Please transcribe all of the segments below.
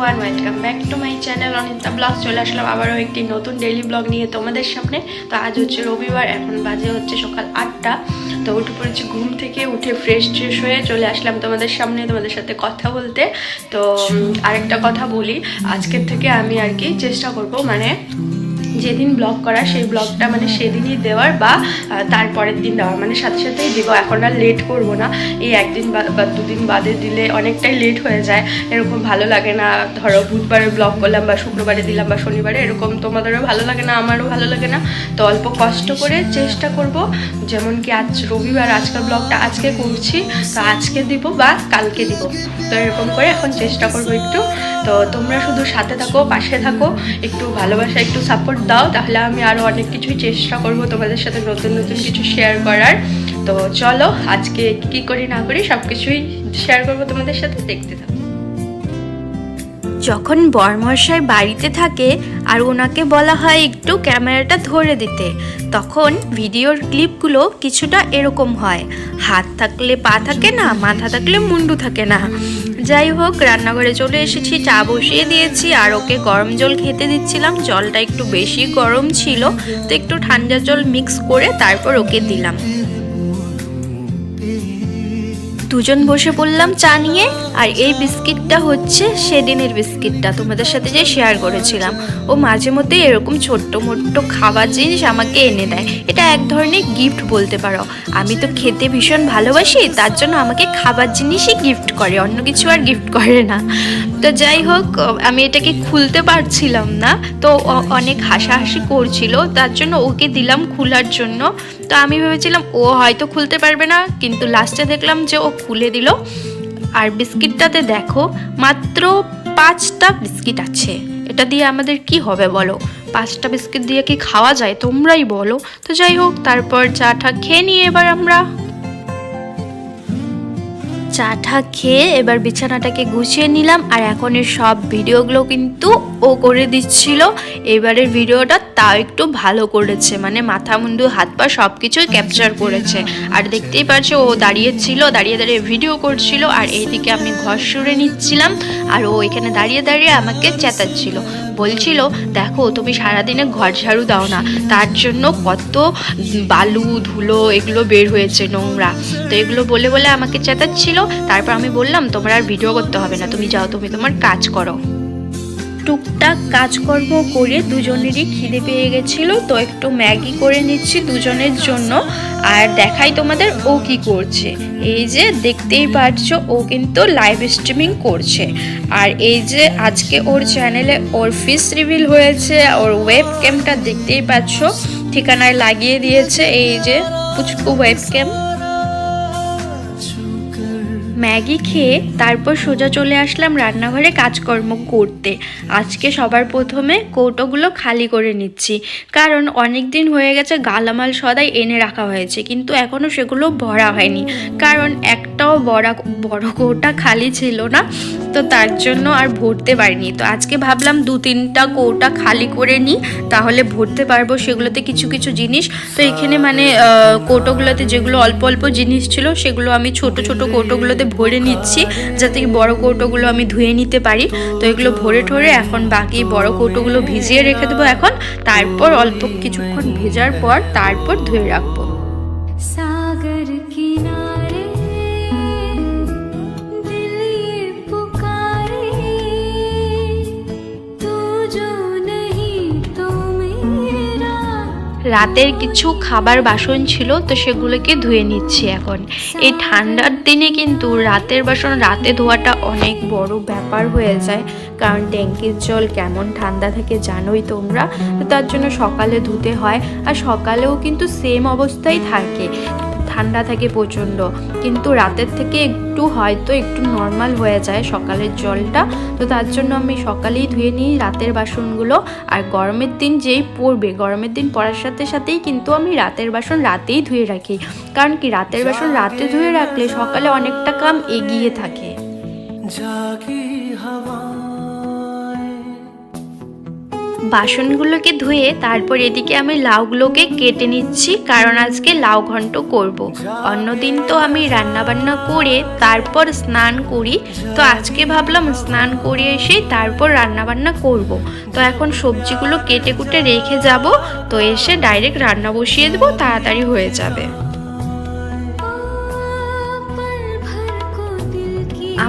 Everyone welcome back to my channel Anita blog চলে আসলাম আবারও একটি নতুন ডেইলি ব্লগ নিয়ে তোমাদের সামনে। তো আজ হচ্ছে রবিবার, এখন বাজে হচ্ছে সকাল আটটা। তো উঠে পড়েছি ঘুম থেকে, উঠে ফ্রেশ ট্রেশ হয়ে চলে আসলাম তোমাদের সামনে তোমাদের সাথে কথা বলতে। তো আরেকটা কথা বলি। আজকের থেকে আমি আর কি চেষ্টা করব মানে যেদিন ব্লগ করা, সেই ব্লগটা মানে সেদিনই দেওয়ার বা তারপরের দিন দেওয়ার মানে সাথে সাথেই দিব। এখন আর লেট করব না। এই একদিন বা দুদিন বাদে দিলে অনেকটাই লেট হয়ে যায়। এরকম ভালো লাগে না। ধরো বুধবারে ব্লগ করলাম বা শুক্রবারে দিলাম বা শনিবারে, এরকম তোমাদেরও ভালো লাগে না, আমারও ভালো লাগে না। তো অল্প কষ্ট করে চেষ্টা করব। যেমন কি আজ রবিবার আজকের ব্লগটা আজকে করছি। তো আজকে দিব বা কালকে দিব। তো এরকম করে এখন চেষ্টা করব একটু। তো তোমরা শুধু সাথে থাকো, পাশে থাকো, একটু ভালোবাসা, একটু সাপোর্ট দাও, তাহলে আমি আরও অনেক কিছুই চেষ্টা করব তোমাদের সাথে নতুন নতুন কিছু শেয়ার করার। তো চলো, আজকে কি করি না করি সব কিছুই শেয়ার করব তোমাদের সাথে, দেখতে থাকো। যখন বরমশাই বাড়িতে থাকে আর ওনাকে বলা হয় একটু ক্যামেরাটা ধরে দিতে। তখন ভিডিওর ক্লিপগুলো কিছুটা এরকম হয়। হাত থাকলে পা থাকে না, মাথা থাকলে মুন্ডু থাকে না। যাই হোক, রান্নাঘরে চলে এসেছি, চা বসিয়ে দিয়েছি আর ওকে গরম জল খেতে দিচ্ছিলাম। জলটা একটু বেশি গরম ছিল, তো একটু ঠান্ডা জল মিক্স করে তারপর ওকে দিলাম। দুজন বসে পড়লাম চা নিয়ে, আর এই বিস্কিটটা হচ্ছে সেদিনের বিস্কিটটা। তোমাদের সাথে যে শেয়ার করেছিলাম, ও মাঝে মধ্যে এরকম ছোট্ট মোট্ট খাবার জিনিস আমাকে এনে দেয়। এটা এক ধরনের গিফট বলতে পারো। আমি তো খেতে ভীষণ ভালোবাসি, তার জন্য আমাকে খাবার জিনিসই গিফট করে, অন্য কিছু আর গিফট করে না। তো যাই হোক, আমি এটাকে খুলতে পারছিলাম না, তো অনেক হাসাহাসি করছিল, তার জন্য ওকে দিলাম খোলার জন্য। তো আমি ভেবেছিলাম ও হয়তো খুলতে পারবে না, কিন্তু লাস্টে দেখলাম যে ও খুলে দিল। আর বিস্কিটটাতে দেখো, মাত্র পাঁচটা বিস্কিট আছে। এটা দিয়ে আমাদের কি হবে বলো? পাঁচটা বিস্কিট দিয়ে কি খাওয়া যায় তোমরাই বলো। তো যাই হোক, তারপর চাটা খেয়ে নিয়ে এবার আমরা। চাটা খেয়ে এবার বিছানাটাকে গুছিয়ে নিলাম আর এখন এর সব ভিডিওগুলো কিন্তু ও করে দিচ্ছিল। এবারের ভিডিওটা তাও একটু ভালো করেছে মানে মাথা, মুন্ডু, হাত পা সব কিছুই ক্যাপচার করেছে। আর দেখতেই পাচ্ছ ও দাঁড়িয়ে ছিল, দাঁড়িয়ে দাঁড়িয়ে ভিডিও করছিল আর এইদিকে আমি ঘর সরে নিচ্ছিলাম আর ও এখানে দাঁড়িয়ে দাঁড়িয়ে আমাকে চেতাচ্ছিল। বলছিল, দেখো, তুমি সারাদিনে ঘর ঝাড়ু দাও না, তার জন্য কত বালু, ধুলো, এগুলো বের হয়েছে নোংরা। তো এগুলো বলে বলে আমাকে চেতাচ্ছিল তারপর আমি বললাম, তোমার আর ভিডিও করতে হবে না, তুমি যাও, তুমি তোমার কাজ করো। টুকটাক কাজকর্ম করে দুজনেরই খিদে পেয়ে গেছিল, তো একটু ম্যাগি করে নিচ্ছি দুজনের জন্য, আর দেখাই তোমাদের ও কি করছে। এই যে দেখতেই পারছ, ও কিন্তু লাইভ স্ট্রিমিং করছে। আর এই যে আজকে ওর চ্যানেলে ওর ফিস রিভিল হয়েছে, ওর ওয়েব ক্যামটা দেখতেই পাচ্ছ, ঠিকানায় লাগিয়ে দিয়েছে, এই যে পুচকু ওয়েব ক্যাম ম্যাগি খেয়ে তারপর সোজা চলে আসলাম রান্নাঘরে কাজকর্ম করতে। আজকে সবার প্রথমে কৌটোগুলো খালি করে নিচ্ছি। কারণ অনেক দিন হয়ে গেছে গালামাল সদাই এনে রাখা হয়েছে, কিন্তু এখনও সেগুলো ভরা হয়নি। কারণ একটাও বড়া বড় কৌটা খালি ছিল না, তো তার জন্য আর ভরতে পারিনি। তো আজকে ভাবলাম দু তিনটা কৌটা খালি করে নিই, তাহলে ভরতে পারব সেগুলোতে কিছু কিছু জিনিস। তো এখানে মানে কৌটোগুলোতে যেগুলো অল্প অল্প জিনিস ছিল, সেগুলো আমি ছোট ছোট কৌটোগুলোতে ভরে নিচ্ছি যাতে বড় কৌটোগুলো আমি ধুয়ে নিতে পারি। তো এগুলো ভরে ঠরে এখন বাকি বড় কৌটোগুলো ভিজিয়ে রেখে দেবো এখন। তারপর অল্প কিছুক্ষণ ভেজার পর তারপর ধুয়ে রাখব। রাতের কিছু খাবার বাসন ছিল, তো সেগুলোকে ধুয়ে নিচ্ছি এখন। এই ঠান্ডার দিনে কিন্তু রাতের বাসন, রাতে ধোয়াটা অনেক বড় ব্যাপার হয়ে যায়। কারণ ট্যাঙ্কির জল কেমন ঠান্ডা থাকে জানোই তোমরা। তো তার জন্য সকালে ধুতে হয়, আর সকালেও কিন্তু সেম অবস্থায় থাকে। ঠান্ডা থাকে প্রচণ্ড। কিন্তু রাতের থেকে একটু হয়তো একটু নর্মাল হয়ে যায় সকালের জলটা। তো তার জন্য আমি সকালেই ধুয়ে নিই রাতের বাসনগুলো। আর গরমের দিন যেই পড়বে গরমের দিন পড়ার সাথে সাথেই কিন্তু আমি রাতের বাসন রাতেই ধুয়ে রাখি। কারণ কি রাতের বাসন রাতে ধুয়ে রাখলে সকালে অনেকটা কাম এগিয়ে থাকে। হাওয়া বাসনগুলোকে ধুয়ে তারপর এদিকে আমি লাউগুলোকে কেটে নিচ্ছি, কারণ আজকে লাউ ঘন্ট করব। অন্যদিন তো আমি রান্না বান্না করে তারপর স্নান করি তো আজকে ভাবলাম স্নান করে এসে তারপর রান্না বান্না করব। তো এখন সবজিগুলো কেটে কুটে রেখে যাব, তো এসে ডাইরেক্ট রান্না বসিয়ে দেবো, তাড়াতাড়ি হয়ে যাবে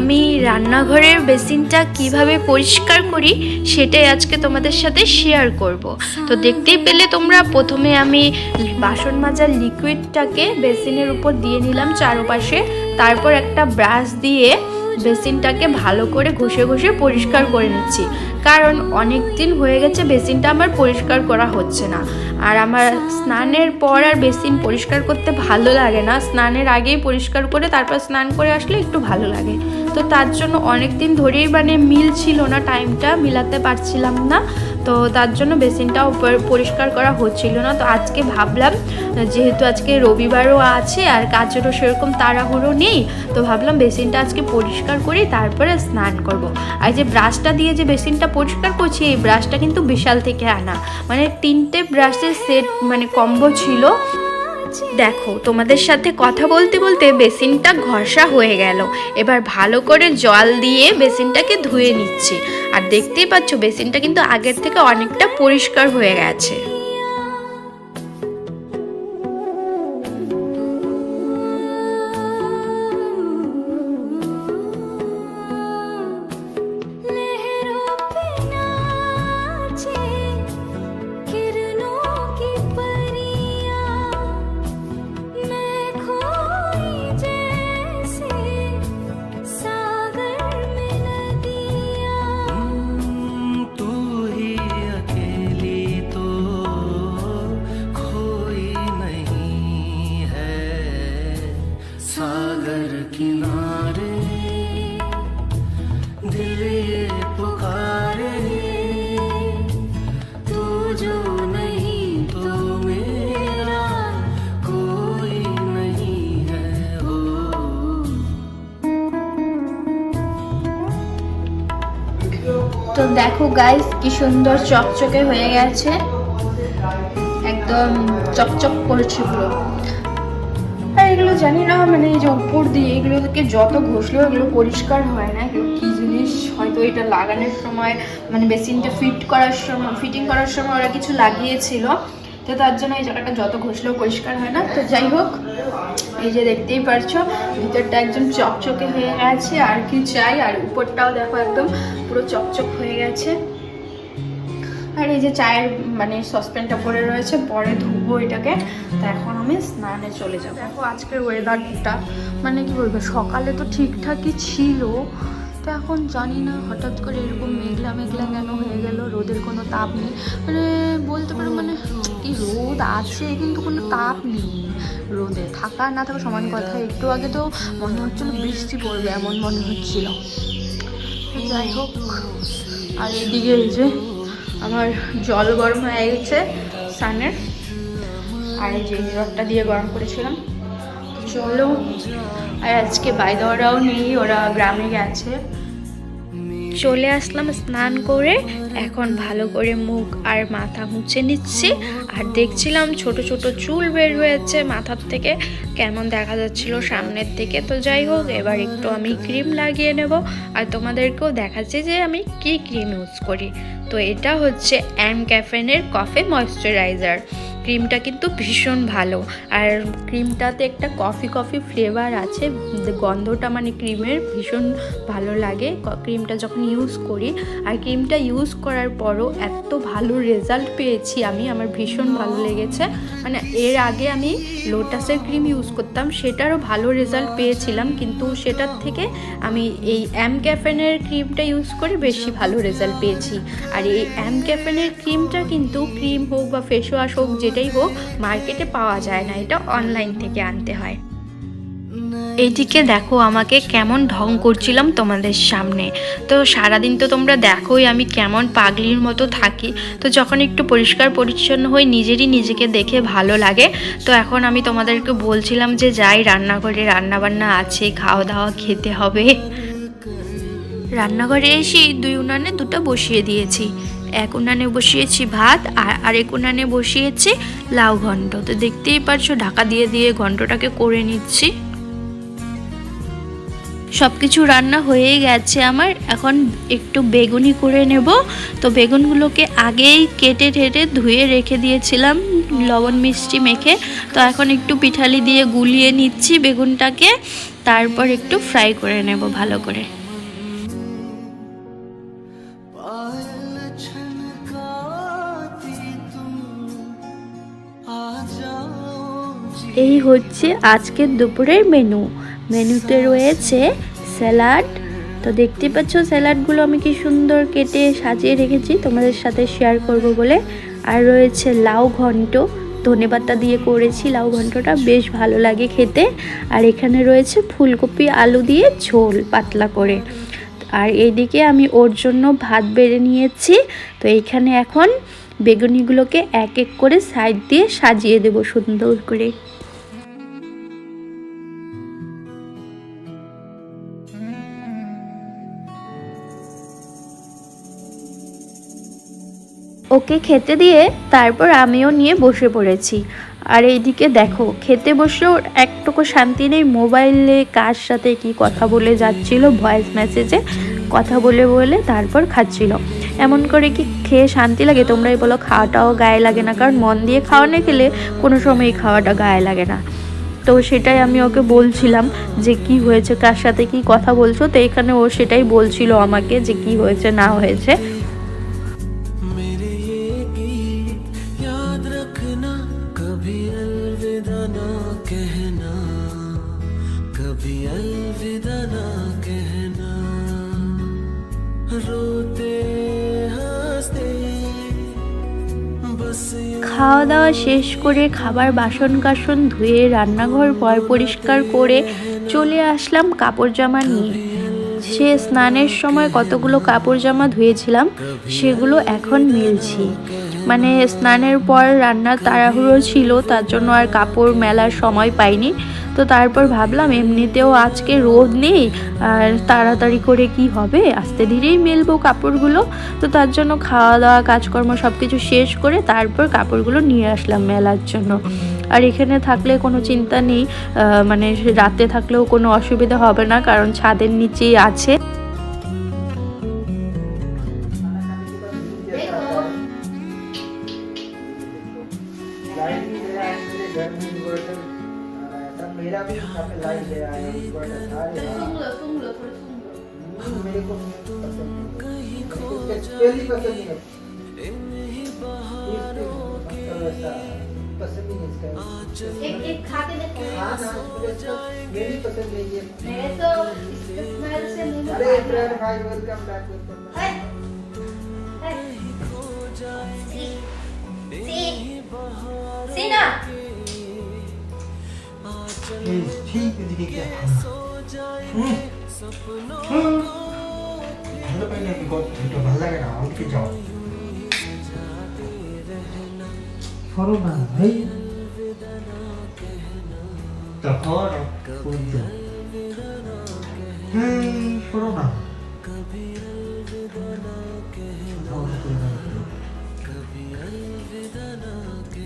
আমি রান্নাঘরের বেসিনটা কীভাবে পরিষ্কার করি সেটাই আজকে তোমাদের সাথে শেয়ার করব। তো দেখতেই পেলে তোমরা প্রথমে আমি বাসন মাজার লিকুইডটাকে বেসিনের উপর দিয়ে নিলাম চারপাশে। তারপর একটা ব্রাশ দিয়ে বেসিনটাকে ভালো করে ঘষে ঘষে পরিষ্কার করে নিচ্ছি। কারণ অনেক দিন হয়ে গেছে বেসিনটা আমার পরিষ্কার করা হচ্ছে না। আর আমার স্নানের পর আর বেসিন পরিষ্কার করতে ভালো লাগে না। স্নানের আগেই পরিষ্কার করে তারপর স্নান করে আসলে একটু ভালো লাগে। তো তার জন্য অনেক দিন ধরেই মানে মিল ছিল না টাইমটা মিলাতে পারছিলাম না। তো তার জন্য বেসিনটাও পরিষ্কার করা হচ্ছিল না। তো আজকে ভাবলাম, যেহেতু আজকে রবিবারও আছে আর কাজেরও সেরকম তাড়াহুড়ো নেই, তো ভাবলাম বেসিনটা আজকে পরিষ্কার করি, তারপরে স্নান করব। আর যে ব্রাশটা দিয়ে যে বেসিনটা পরিষ্কার করছি, এই ব্রাশটা কিন্তু বিশাল থেকে আনা। মানে তিনটে ব্রাশের সেট মানে কম্বো ছিল। দেখো, তোমাদের সাথে কথা বলতে বলতে বেসিনটা ঘষা হয়ে গেল। এবার ভালো করে জল দিয়ে বেসিনটাকে ধুয়ে নিচ্ছি। আর দেখতেই পাচ্ছ, বেসিনটা কিন্তু আগের থেকে অনেকটা পরিষ্কার হয়ে গেছে। सागर किनारे दिल ये पुकारे तू जो नहीं तो मेरा कोई नहीं है हो তো দেখো গাইস কি সুন্দর চকচকে হয়ে গেছে একদম চকচক করছে পুরো আর এগুলো জানি না মানে এই যে উপর দিয়ে এগুলোকে যত ঘষলেও এগুলো পরিষ্কার হয় না। এগুলো কি জিনিস? হয়তো এটা লাগানোর সময় মানে বেসিনটা ফিট করার সময়, ফিটিং করার সময় ওরা কিছু লাগিয়েছিল। তো তার জন্য এই জায়গাটা যত ঘষলেও পরিষ্কার হয় না। তো যাই হোক, এই যে দেখতেই পারছ, ভিতরটা একদম চকচকে হয়ে গেছে আর কি চাই, আর উপরটাও দেখো একদম পুরো চকচক হয়ে গেছে। আর এই যে চায়ের মানে সসপ্যানটা পরে রয়েছে, পরে ধুবো এটাকে। তো এখন আমি স্নানে চলে যাব। দেখো আজকের ওয়েদারটা মানে কি বলব, সকালে তো ঠিকঠাকই ছিল। তো এখন জানি না, হঠাৎ করে এরকম মেঘলা মেঘলা কেন হয়ে গেল, রোদের কোনো তাপ নেই। মানে বলতে পারো মানে কি রোদ আছে, কিন্তু কোনো তাপ নেই। রোদে থাকা না থাকা সমান কথা। একটু আগে তো মনে হচ্ছিল বৃষ্টি পড়বে, এমন মনে হচ্ছিল। যাই হোক, আর এদিকে এই যে আমার জল গরম হয়ে গেছে সানের আর যে রডটা দিয়ে গরম করেছিলাম। চলো, আর আজকে বাইদাওয়ারাও নেই, ওরা গ্রামে গেছে। চলে আসলাম স্নান করে, এখন ভালো করে মুখ আর মাথা মুছে নিচ্ছি। আর দেখছিলাম ছোট ছোট চুল বের হয়েছে মাথার থেকে, কেমন দেখা যাচ্ছিল সামনের থেকে তো যাই হোক, এবার একটু আমি ক্রিম লাগিয়ে নেব। আর তোমাদেরকেও দেখাচ্ছি যে আমি কি ক্রিম ইউজ করি। তো এটা হচ্ছে অ্যাম ক্যাফেনের কফে ময়শ্চারাইজার। ক্রিমটা কিন্তু ভীষণ ভালো। আর ক্রিমটাতে একটা কফি কফি ফ্লেভার আছে। গন্ধটা মানে ক্রিমের ভীষণ ভালো লাগে। ক্রিমটা যখন ইউজ করি, আর ক্রিমটা ইউজ করার পরও এত ভালো রেজাল্ট পেয়েছি আমি। আমার ভীষণ ভালো লেগেছে। মানে এর আগে আমি লোটাসের ক্রিম ইউজ করতাম, সেটারও ভালো রেজাল্ট পেয়েছিলাম। কিন্তু সেটার থেকে আমি এই অ্যাম ক্যাফেনের ক্রিমটা ইউজ করে বেশি ভালো রেজাল্ট পেয়েছি। আর এই অ্যাম ক্যাফেনের ক্রিমটা কিন্তু ক্রিম হোক বা ফেস ওয়াশ হোক যেটাই হোক, মার্কেটে পাওয়া যায় না। এটা অনলাইন থেকে আনতে হয়। এইদিকে দেখো, আমাকে কেমন ঢং করছিলাম তোমাদের সামনে। তো সারাদিন তো তোমরা দেখোই, আমি কেমন পাগলির মতো থাকি। তো যখন একটু পরিষ্কার পরিচ্ছন্ন হই, নিজেরই নিজেকে দেখে ভালো লাগে। তো এখন আমি তোমাদেরকে বলছিলাম যে, যাই, রান্নাঘরে রান্নাবান্না আছে খাওয়া দাওয়া খেতে হবে। রান্নাঘরে এসে দুই উনানে দুটো বসিয়ে দিয়েছি। এক উনানে বসিয়েছি ভাত আর আরেক উনানে বসিয়েছি লাউ ঘন্ট তো দেখতেই পারছ, ঢাকা দিয়ে দিয়ে ঘন্টটাকে করে নিচ্ছি। সব কিছু রান্না হয়ে গেছে আমার। এখন একটু বেগুনি করে নেব। তো বেগুনগুলোকে আগেই কেটে টেটে ধুয়ে রেখে দিয়েছিলাম লবণ মিষ্টি মেখে। তো এখন একটু পিঠালি দিয়ে গুলিয়ে নিচ্ছি বেগুনটাকে। তারপর একটু ফ্রাই করে নেব ভালো করে। এই হচ্ছে আজকের দুপুরের মেনু মেনুতে রয়েছে স্যালাড তো দেখতে পাচ্ছ স্যালাডগুলো আমি কি সুন্দর কেটে সাজিয়ে রেখেছি, তোমাদের সাথে শেয়ার করব বলে। আর রয়েছে লাউ ঘন্ট। ধনেপাতা দিয়ে করেছি লাউ ঘন্টটা, বেশ ভালো লাগে খেতে। আর এখানে রয়েছে ফুলকপি, আলু দিয়ে ঝোল পাতলা করে। আর এইদিকে আমি ওর জন্য ভাত বেড়ে নিয়েছি। তো এইখানে এখন বেগুনিগুলোকে এক এক করে সাইড দিয়ে সাজিয়ে দেব সুন্দর করে। ওকে খেতে দিয়ে তারপর আমিও নিয়ে বসে পড়েছি। আর এইদিকে দেখো, খেতে বসলেও একটুকু শান্তি নেই, মোবাইলে কার সাথে কি কথা বলে যাচ্ছিল ভয়েস মেসেজে কথা বলে বলে তারপর খাচ্ছিল। এমন করে কি খেয়ে শান্তি লাগে? তোমরাই বলো, খাওয়াটাও গায়ে লাগে না, কারণ মন দিয়ে খাওয়া না খেলে কোনো সময় খাওয়াটা গায়ে লাগে না। তো সেটাই আমি ওকে বলছিলাম যে কি হয়েছে, কার সাথে কি কথা বলছো? তো এখানে ও সেটাই বলছিল আমাকে যে কি হয়েছে, না হয়েছে। कभी अलविदा ना कहना रोते हंसते बस ये খাওয়া দাওয়া শেষ করে খাবার বাসন কাসন ধুয়ে রান্নাঘর পর পরিষ্কার করে চলে আসলাম কাপড় জামা নিয়ে সে স্নানের সময় কতগুলো কাপড় জামা ধুয়েছিলাম সেগুলো এখন মিলছি মানে স্নানের পর রান্নার তাড়াহুড়ো ছিল, তার জন্য আর কাপড় মেলার সময় পাইনি। তো তারপর ভাবলাম, এমনিতেও আজকে রোদ নেই, আর তাড়াতাড়ি করে কি হবে? আস্তে ধীরেই মেলবো কাপড়গুলো। তো তার জন্য খাওয়া দাওয়া কাজকর্ম সব কিছু শেষ করে তারপর কাপড়গুলো নিয়ে আসলাম মেলার জন্য। আর এখানে থাকলে কোনো চিন্তা নেই মানে রাতে থাকলেও কোনো অসুবিধা হবে না, কারণ ছাদের নিচেই আছে। लाइट भी ले आए मेरे घर में इन्वर्टर तब मेरा भी काफ़ी लाइट ले आए इन्वर्टर था हम्म, मेरे को पसंद नहीं पहली पसंद है पसंद ही नहीं इसका एक एक खा के देखो हाँ ना मुझे इसका पसंद नहीं है मेरे तो स्मेल से मुँह में अरे इब्राहिम भाई वेलकम बैक वेलकम ঠিক এদিকে ভালো পাই না গল্পটা ভালো লাগে না আমাকে যাও সরো না ভাই তখন কোনটা হ্যাঁ সরো না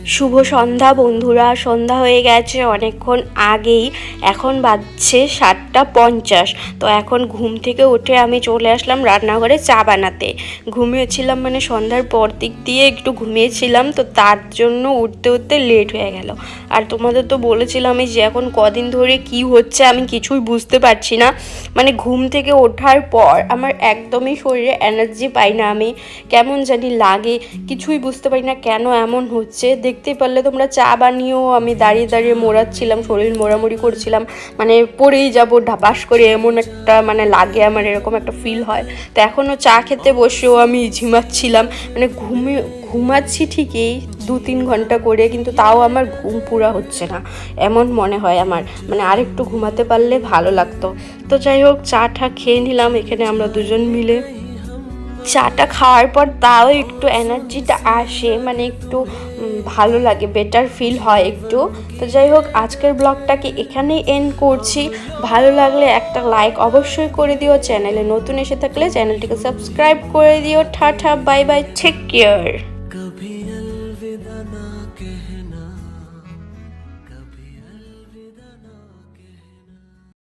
শুভ সন্ধ্যা বন্ধুরা, সন্ধ্যা হয়ে গেছে অনেকক্ষণ আগেই। এখন বাজছে সাতটা পঞ্চাশ। তো এখন ঘুম থেকে উঠে আমি চলে আসলাম রান্নাঘরে চা বানাতে। ঘুমিয়েছিলাম মানে সন্ধ্যার পর দিক দিয়ে একটু ঘুমিয়েছিলাম, তো তার জন্য উঠতে উঠতে লেট হয়ে গেল। আর তোমাদের তো বলেছিলামই যে এখন কদিন ধরে কি হচ্ছে আমি কিছুই বুঝতে পারছি না। মানে ঘুম থেকে ওঠার পর আমার একদমই শরীরে এনার্জি পাই না আমি। কেমন জানি লাগে, কিছুই বুঝতে পারি না কেন এমন হচ্ছে। দেখতে পারলে তোমরা চা বানিয়েও আমি দাঁড়িয়ে দাঁড়িয়ে মোড়াচ্ছিলাম, শরীর মোড়ামুড়ি করছিলাম। মানে পড়েই যাব, ঢাপাস করে এমন একটা মানে লাগে আমার, এরকম একটা ফিল হয়। তো এখনও চা খেতে বসেও আমি ঝিমাচ্ছিলাম। মানে ঘুমিয়ে ঘুমাচ্ছি ঠিকই দু তিন ঘণ্টা করে, কিন্তু তাও আমার ঘুম পুরা হচ্ছে না। এমন মনে হয় আমার। মানে আরেকটু ঘুমাতে পারলে ভালো লাগতো। তো যাই হোক চা টা খেয়ে নিলাম। এখানে আমরা দুজন মিলে চাটা খাওয়ার পর তাও একটু এনার্জিটা আসে মানে একটু ভালো লাগে বেটার ফিল হয় একটু। তো যাই হোক, আজকের ব্লগটাকে এখানেই এন্ড করছি। ভালো লাগলে একটা লাইক অবশ্যই করে দিও, চ্যানেলে নতুন এসে থাকলে চ্যানেলটিকে সাবস্ক্রাইব করে দিও। ঠা ঠা বাই বাই টেক কেয়ার